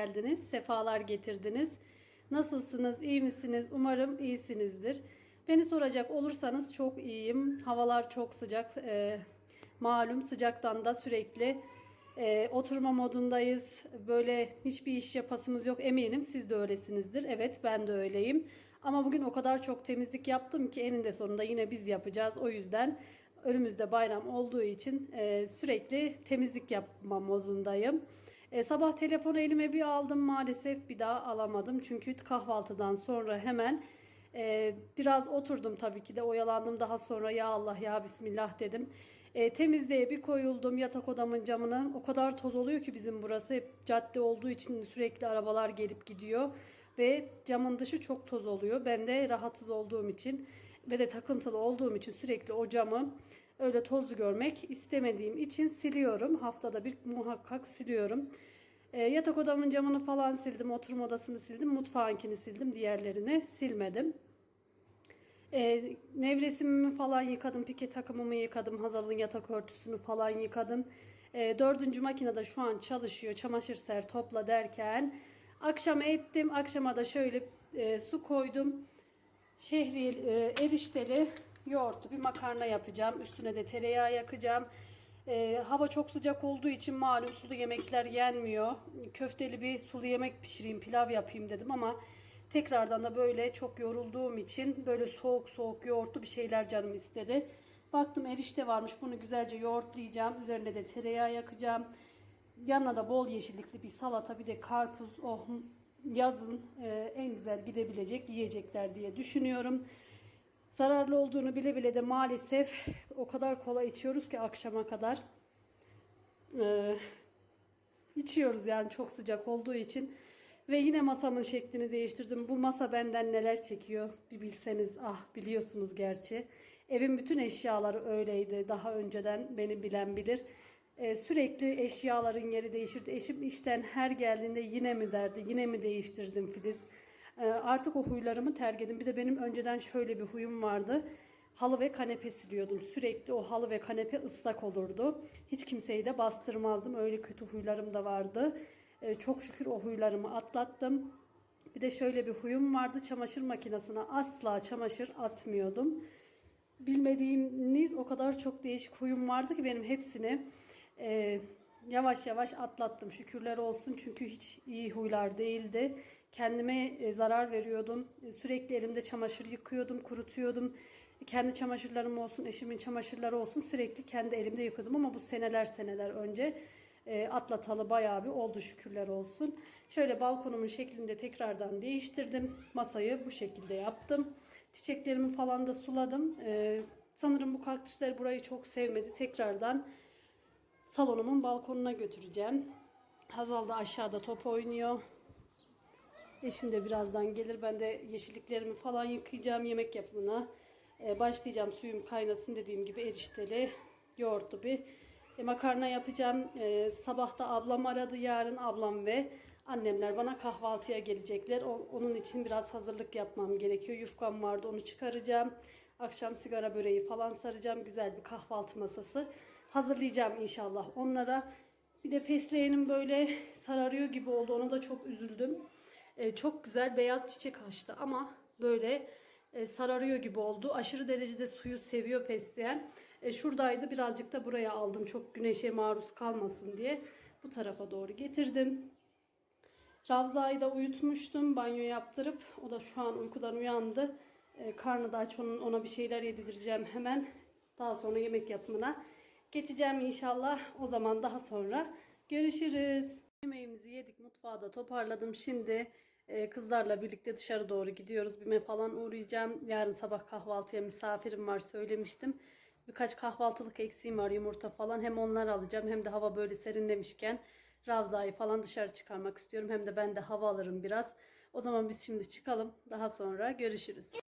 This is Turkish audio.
geldiniz. Sefalar getirdiniz. Nasılsınız? iyi misiniz? Umarım iyisinizdir. Beni soracak olursanız çok iyiyim. Havalar çok sıcak. Ee, malum sıcaktan da sürekli e, oturma modundayız. Böyle hiçbir iş yapasımız yok. Eminim siz de öylesinizdir. Evet ben de öyleyim. Ama bugün o kadar çok temizlik yaptım ki eninde sonunda yine biz yapacağız. O yüzden önümüzde bayram olduğu için e, sürekli temizlik yapma modundayım. E, sabah telefonu elime bir aldım maalesef bir daha alamadım. Çünkü kahvaltıdan sonra hemen e, biraz oturdum tabii ki de oyalandım. Daha sonra ya Allah ya Bismillah dedim. E, temizliğe bir koyuldum yatak odamın camına. O kadar toz oluyor ki bizim burası hep cadde olduğu için sürekli arabalar gelip gidiyor. Ve camın dışı çok toz oluyor. Ben de rahatsız olduğum için ve de takıntılı olduğum için sürekli o camı öyle tozlu görmek istemediğim için siliyorum. Haftada bir muhakkak siliyorum. E, yatak odamın camını falan sildim. Oturma odasını sildim. Mutfağınkini sildim. Diğerlerini silmedim. E, nevresimimi falan yıkadım. Pike takımımı yıkadım. Hazal'ın yatak örtüsünü falan yıkadım. E, dördüncü makinede şu an çalışıyor. Çamaşır ser topla derken akşam ettim. Akşama da şöyle e, su koydum. Şehriyeli, e, erişteli yoğurtlu bir makarna yapacağım. Üstüne de tereyağı yakacağım. E, hava çok sıcak olduğu için malum sulu yemekler yenmiyor. Köfteli bir sulu yemek pişireyim, pilav yapayım dedim ama tekrardan da böyle çok yorulduğum için böyle soğuk soğuk yoğurtlu bir şeyler canım istedi. Baktım erişte varmış. Bunu güzelce yoğurtlayacağım. Üzerine de tereyağı yakacağım. Yanına da bol yeşillikli bir salata, bir de karpuz. Oh yazın e, en güzel gidebilecek yiyecekler diye düşünüyorum. Zararlı olduğunu bile bile de maalesef o kadar kola içiyoruz ki akşama kadar. Ee, içiyoruz yani çok sıcak olduğu için. Ve yine masamın şeklini değiştirdim. Bu masa benden neler çekiyor bir bilseniz. Ah biliyorsunuz gerçi. Evin bütün eşyaları öyleydi. Daha önceden beni bilen bilir. Ee, sürekli eşyaların yeri değişirdi. Eşim işten her geldiğinde yine mi derdi, yine mi değiştirdim Filiz. Ee, artık o huylarımı terk. Bir de benim önceden şöyle bir huyum vardı. Halı ve kanepe siliyordum. Sürekli o halı ve kanepe ıslak olurdu. Hiç kimseyi de bastırmazdım. Öyle kötü huylarım da vardı. Ee, çok şükür o huylarımı atlattım. Bir de şöyle bir huyum vardı. Çamaşır makinesine asla çamaşır atmıyordum. Bilmediğiniz o kadar çok değişik huyum vardı ki benim hepsini e, yavaş yavaş atlattım. Şükürler olsun çünkü hiç iyi huylar değildi. Kendime e, zarar veriyordum. E, Sürekli elimde çamaşır yıkıyordum, kurutuyordum. Kendi çamaşırlarım olsun, eşimin çamaşırları olsun sürekli kendi elimde yıkıyordum ama bu seneler seneler önce e, atlatalı bayağı bir oldu şükürler olsun. Şöyle balkonumun şeklinde tekrardan değiştirdim. Masayı bu şekilde yaptım. Çiçeklerimi falan da suladım. E, sanırım bu kaktüsler burayı çok sevmedi. Tekrardan salonumun balkonuna götüreceğim. Hazal da aşağıda top oynuyor. Eşim de birazdan gelir. Ben de yeşilliklerimi falan yıkayacağım yemek yapımına. Ee, başlayacağım suyum kaynasın dediğim gibi erişteli, yoğurtlu bir e, makarna yapacağım. Ee, sabah da ablam aradı. Yarın ablam ve annemler bana kahvaltıya gelecekler. O- onun için biraz hazırlık yapmam gerekiyor. Yufkam vardı onu çıkaracağım. Akşam sigara böreği falan saracağım. Güzel bir kahvaltı masası hazırlayacağım inşallah onlara. Bir de fesleğenim böyle sararıyor gibi oldu. Ona da çok üzüldüm. Ee, çok güzel beyaz çiçek açtı ama böyle e, sararıyor gibi oldu. Aşırı derecede suyu seviyor fesleğen. E, şuradaydı birazcık da buraya aldım. Çok güneşe maruz kalmasın diye bu tarafa doğru getirdim. Ravza'yı da uyutmuştum banyo yaptırıp. O da şu an uykudan uyandı. E, karnı da aç ona bir şeyler yedireceğim hemen. Daha sonra yemek yapımına geçeceğim inşallah. O zaman daha sonra görüşürüz. Yemeğimizi yedik mutfağı da toparladım. Şimdi e, kızlarla birlikte dışarı doğru gidiyoruz. Bime falan uğrayacağım. Yarın sabah kahvaltıya misafirim var söylemiştim. Birkaç kahvaltılık eksiğim var yumurta falan. Hem onları alacağım hem de hava böyle serinlemişken Ravza'yı falan dışarı çıkarmak istiyorum. Hem de ben de hava alırım biraz. O zaman biz şimdi çıkalım. Daha sonra görüşürüz.